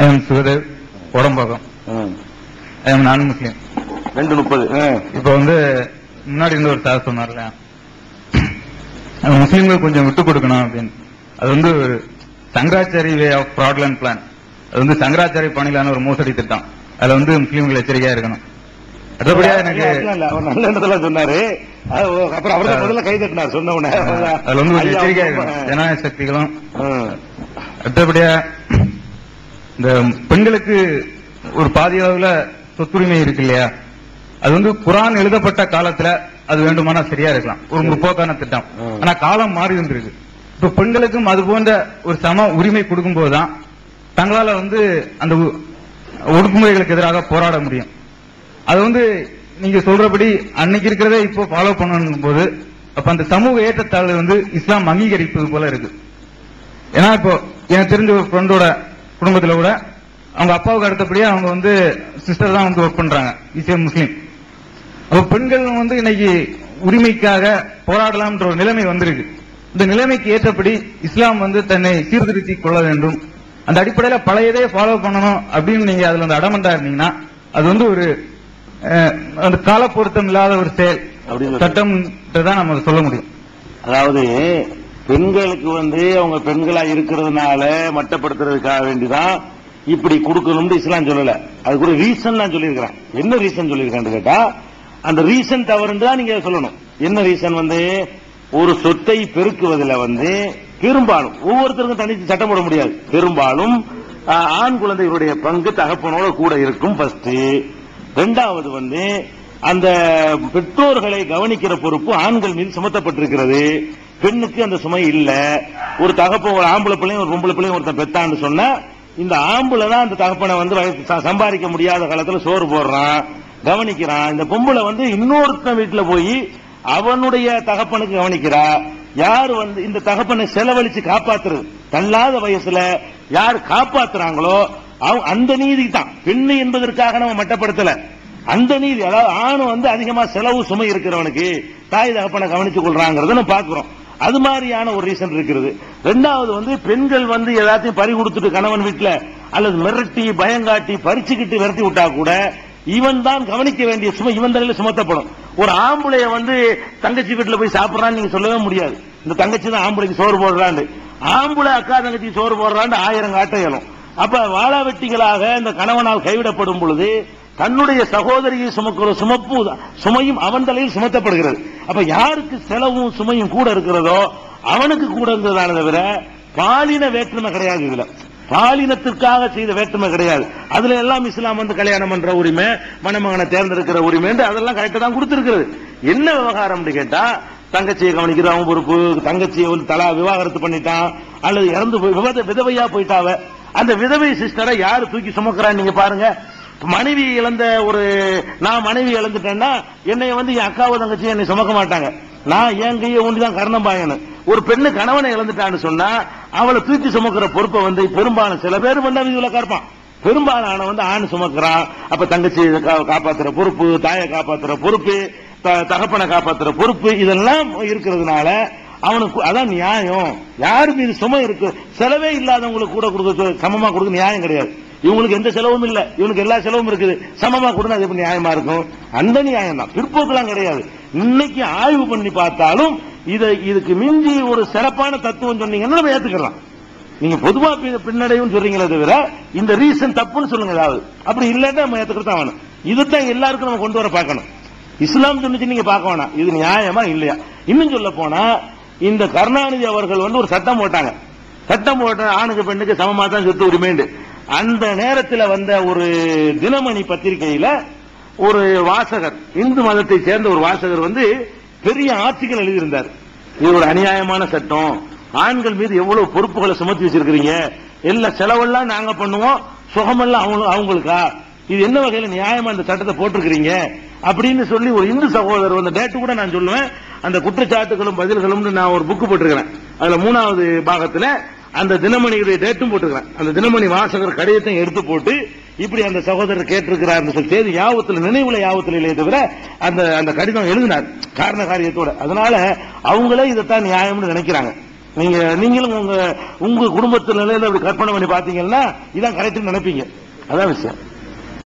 ஐ am Sukhdev உடம்பாக்கம். I am நான் முஸ்லீம் ரெண்டு முப்பது. இப்போ வந்து முன்னாடி இருந்து ஒரு சார் சொன்னார்ல அது முஸ்லீம்கள் கொஞ்சம் விட்டு கொடுக்கணும் அப்படின்னு. அது வந்து ஒரு Shankaracharya way of fraudulent plan அது வந்து சங்கராச்சாரி பணியிலான ஒரு மோசடி திட்டம். அதுல வந்து முஸ்லீம்கள் எச்சரிக்கையா இருக்கணும். அடுத்தபடியா எனக்கு நல்ல எண்ணத்துல சொன்னாரு. அப்புறம் அவர் முதல்ல கை தட்டினார் சொன்ன உடனே. அதுல வந்து எச்சரிக்கையா. இருக்கணும். ஜனநாயக சக்திகளும். அடுத்தபடியா இந்த பெண்களுக்கு ஒரு பாதி அளவுல சொத்துரிமை இருக்கு இல்லையா? அது வந்து குரான் எழுதப்பட்ட காலத்துல அது வேண்டுமானா சரியா இருக்கலாம். ஒரு முற்போக்கான திட்டம். ஆனா காலம் மாறி வந்திருக்கு இப்ப பெண்களுக்கும் அது போன்ற ஒரு சம உரிமை கொடுக்கும் போதுதான் தங்களால வந்து அந்த ஒடுக்குமுறைகளுக்கு எதிராக போராட முடியும். அது வந்து நீங்க சொல்றபடி அன்னைக்கு இருக்கிறதே இப்போ ஃபாலோ பண்ணணும் போது அப்ப அந்த சமூக ஏற்றத்தாழ்வு வந்து இஸ்லாம் அங்கீகரிப்பது போல இருக்கு. ஏன்னா இப்போ எனக்கு தெரிஞ்ச ஒரு ஃப்ரெண்டோட குடும்பத்துல கூட அவங்க அப்பாவுக்கு அடுத்தபடியா அவங்க வந்து சிஸ்டர் தான் வந்து ஒர்க் பண்றாங்க இசை முஸ்லீம். அப்ப பெண்கள் வந்து இன்னைக்கு உரிமைக்காக போராடலாம்ன்ற ஒரு நிலைமை வந்திருக்கு. இந்த நிலைமைக்கு ஏற்றபடி இஸ்லாம் வந்து தன்னை சீர்திருத்தி கொள்ள வேண்டும். அந்த அடிப்படையில பழையதே ஃபாலோ பண்ணணும் அப்படின்னு நீங்க அதுல வந்து அடமண்டா இருந்தீங்கன்னா அது வந்து ஒரு அந்த கால பொருத்தம் இல்லாத ஒரு செயல். சட்டம் தான் நம்ம சொல்ல முடியும். அதாவது பெண்களுக்கு வந்து அவங்க பெண்களா இருக்கிறதுனால மட்டப்படுத்துறதுக்காக வேண்டிதான் இப்படி கொடுக்கணும்னு இஸ்லாம் சொல்லல. அதுக்கு ஒரு ரீசன் நான் சொல்லியிருக்கிறேன். என்ன ரீசன் சொல்லியிருக்கேன் கேட்டா அந்த ரீசன் தவறுன்னு தான் நீங்க சொல்லணும். என்ன ரீசன் வந்து? ஒரு சொத்தை பெருக்குவதில் வந்து பெரும்பாலும் ஒவ்வொருத்தருக்கும் தனித்து சட்டம் போட முடியாது. பெரும்பாலும் ஆண் குழந்தைகளுடைய பங்கு தகப்பனோட கூட இருக்கும் ஃபர்ஸ்ட் ரெண்டாவது வந்து அந்த பெற்றோர்களை கவனிக்கிற பொறுப்பு ஆண்கள் மீது சுமத்தப்பட்டிருக்கிறது. பெண்ணுக்கு அந்த சுமை இல்ல. ஒரு தகப்ப ஒரு ஆம்பளை பிள்ளையும் ஒரு பொம்பளை பிள்ளையும் ஒருத்தன் பெத்தான்னு சொன்னா இந்த ஆம்பளை தான் அந்த தகப்பனை வந்து வயசு- சம்பாதிக்க முடியாத காலத்துல சோறு போடுறான் கவனிக்கிறான். இந்த பொம்பளை வந்து இன்னொருத்தன் வீட்டுல போய் அவனுடைய தகப்பனுக்கு கவனிக்கிறா. யார் வந்து இந்த தகப்பனை செலவழிச்சு காப்பாத்துறது தள்ளாத வயசுல யார் காப்பாத்துறாங்களோ அந்த நீதி தான் பெண்ணு என்பதற்காக நம்ம மட்டப்படுத்தல. அந்த நீதி அதாவது ஆணும் வந்து அதிகமா செலவு சுமை இருக்கிறவனுக்கு தாய் தகப்பனை கவனித்துக் கொள்றாங்கிறத நம்ம பாக்குறோம் அது மாதிரியான ஒரு ரீசன் இருக்கிறது. ரெண்டாவது வந்து பெண்கள் வந்து எல்லாத்தையும் பறி கொடுத்துட்டு கணவன் வீட்டுல அல்லது மிரட்டி பயங்காட்டி பறிச்சுக்கிட்டு விரட்டி விட்டா கூட இவன் தான் கவனிக்க வேண்டிய சுமை இவன் தலையில சுமத்தப்படும். ஒரு ஆம்பளைய வந்து தங்கச்சி வீட்டுல போய் சாப்பிடறான்னு நீங்க சொல்லவே முடியாது. இந்த தங்கச்சி தான் ஆம்பளைக்கு சோறு போடுறான்னு ஆம்பளை அக்கா தங்கச்சி சோறு போடுறான்னு ஆயிரம் காட்ட இயலும் அப்ப வாழா வெட்டிகளாக இந்த கணவனால் கைவிடப்படும் பொழுது தன்னுடைய சகோதரியை சுமக்கிற சுமப்பு சுமையும் அவன் தலையில் சுமத்தப்படுகிறது. அப்ப யாருக்கு செலவும் சுமையும் கூட இருக்கிறதோ அவனுக்கு கூட இருந்ததான தவிர பாலின வேற்றுமை கிடையாது இதுல. பாலினத்திற்காக செய்த வேற்றுமை கிடையாது. அதுல எல்லாம் இஸ்லாம் வந்து கல்யாணம் பண்ற உரிமை மணமகனை தேர்ந்தெடுக்கிற உரிமை அதெல்லாம் கரெக்டா தான் கொடுத்திருக்கிறது. என்ன விவகாரம் கேட்டா தங்கச்சியை கவனிக்கிறது அவன் பொறுப்பு தங்கச்சியை வந்து தலா விவாகரத்து பண்ணிட்டான் அல்லது இறந்து போய் விவத விதவையா போயிட்டாவ. அந்த விதவை சிஸ்டரை யாரு தூக்கி சுமக்கிறான்னு நீங்க பாருங்க. மனைவி இழந்த ஒரு நான் மனைவி இழந்துட்டேன்னா என்னை வந்து என் அக்காவோ தங்கச்சி என்னை சுமக்க மாட்டாங்க. நான் என் கையை ஒன்று தான் கர்ணம் பாயனு ஒரு பெண்ணு கணவனை இழந்துட்டான்னு சொன்னா அவளை தூக்கி சுமக்கிற பொறுப்பை வந்து பெரும்பாலும் சில பேர் பண்ண இதுல கற்பான் பெரும்பாலான வந்து ஆண் சுமக்கிறான். அப்ப தங்கச்சி கா- காப்பாத்துற பொறுப்பு தாயை காப்பாத்துற பொறுப்பு த- தகப்பனை காப்பாத்துற பொறுப்பு இதெல்லாம் இருக்கிறதுனால அவனுக்கு அதான் நியாயம். யாரு மீது சுமை இருக்கு? செலவே இல்லாதவங்களுக்கு கூட கொடுக்க சமமா கொடுக்க நியாயம் கிடையாது. இவங்களுக்கு எந்த செலவும் இல்ல. இவனுக்கு எல்லா செலவும் இருக்குது. சமமா கொடுங்க அது எப்படி நியாயமா இருக்கும்? அந்த நியாயம் தான். பிற்போக்கெல்லாம் கிடையாது. இன்னைக்கு ஆய்வு பண்ணி பார்த்தாலும் இதை இதுக்கு மிஞ்சி ஒரு சிறப்பான தத்துவம் சொன்னீங்கன்னா நம்ம ஏத்துக்கலாம். நீங்க பொதுவா பி- பின்னடைவுன்னு சொல்றீங்களே தவிர இந்த ரீசன் தப்புன்னு சொல்லுங்க ஏதாவது. அப்படி இல்லன்னா நம்ம ஏத்துக்கிறது தான் வேணும். இதுதான் எல்லாருக்கும் நம்ம கொண்டு வர பார்க்கணும். இஸ்லாம் சொன்னிச்சு நீங்க பார்க்க வேணாம். இது நியாயமா இல்லையா? இன்னும் சொல்ல போனா இந்த கருணாநிதி அவர்கள் வந்து ஒரு சட்டம் போட்டாங்க. சட்டம் போட்ட ஆணுக்கு பெண்ணுக்கு சமமா தான் சொத்து உரிமைண்டு அந்த நேரத்தில் வந்த ஒரு தினமணி பத்திரிகையில ஒரு வாசகர் இந்து மதத்தை சேர்ந்த ஒரு வாசகர் வந்து பெரிய ஆர்டிக்கல் எழுதியிருந்தார். இது ஒரு அநியாயமான சட்டம். ஆண்கள் மீது எவ்வளவு பொறுப்புகளை சுமத்தி வச்சிருக்கிறீங்க? எல்லா செலவெல்லாம் நாங்க பண்ணுவோம். சுகமெல்லாம் அவங்களுக்கா? இது என்ன வகையில நியாயமா இந்த சட்டத்தை போட்டிருக்கிறீங்க? அப்படின்னு சொல்லி ஒரு இந்து சகோதரர் அந்த டேட்டு கூட நான் சொல்லுவேன். அந்த குற்றச்சாட்டுகளும் பதில்களும் நான் ஒரு புக்கு போட்டிருக்கிறேன். அதுல மூணாவது பாகத்துல அந்த தினமணியுடைய டேட்டும் போட்டுக்கிறேன். அந்த தினமணி வாசகர் கடிதத்தையும் எடுத்து போட்டு இப்படி அந்த சகோதரர் கேட்டிருக்கிறார் சொல்லி செய்தி யாபத்தில் நினைவுல யாபத்தில் இல்லையே தவிர அந்த அந்த கடிதம் எழுதினார் காரண காரியத்தோட அதனால அவங்களே இதைத்தான் நியாயம்னு நினைக்கிறாங்க. நீங்க நீங்களும் உங்க உங்க குடும்பத்தில் நிலையில அப்படி கற்பனை பண்ணி பாத்தீங்கன்னா இதான் கரெக்ட்னு நினைப்பீங்க. அதான் விஷயம்.